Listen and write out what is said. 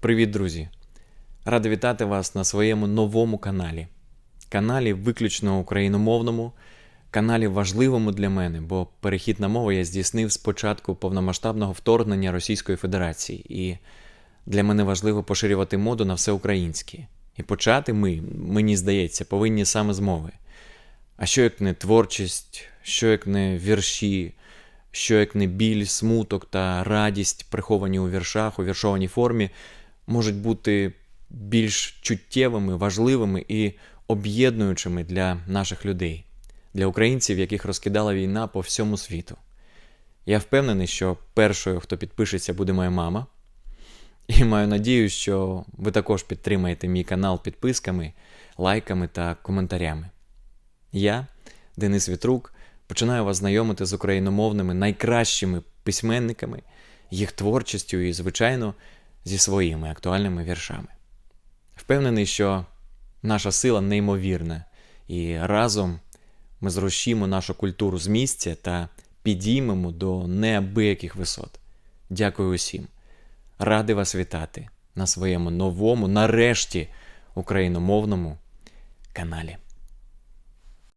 Привіт, друзі! Радий вітати вас на своєму новому каналі. Каналі виключно україномовному, каналі важливому для мене, бо перехід на мову я здійснив з початку повномасштабного вторгнення Російської Федерації. І для мене важливо поширювати моду на все українське. І почати ми, мені здається, повинні саме з мови. А що як не творчість, що як не вірші, що як не біль, смуток та радість, приховані у віршах, у віршованій формі, можуть бути більш чуттєвими, важливими і об'єднуючими для наших людей, для українців, яких розкидала війна по всьому світу. Я впевнений, що першою, хто підпишеться, буде моя мама. І маю надію, що ви також підтримаєте мій канал підписками, лайками та коментарями. Я, Денис Вітрук, починаю вас знайомити з україномовними найкращими письменниками, їх творчістю і, звичайно, зі своїми актуальними віршами. Впевнений, що наша сила неймовірна, і разом ми зрощимо нашу культуру з місця та підіймемо до неабияких висот. Дякую усім. Радий вас вітати на своєму новому, нарешті, україномовному каналі.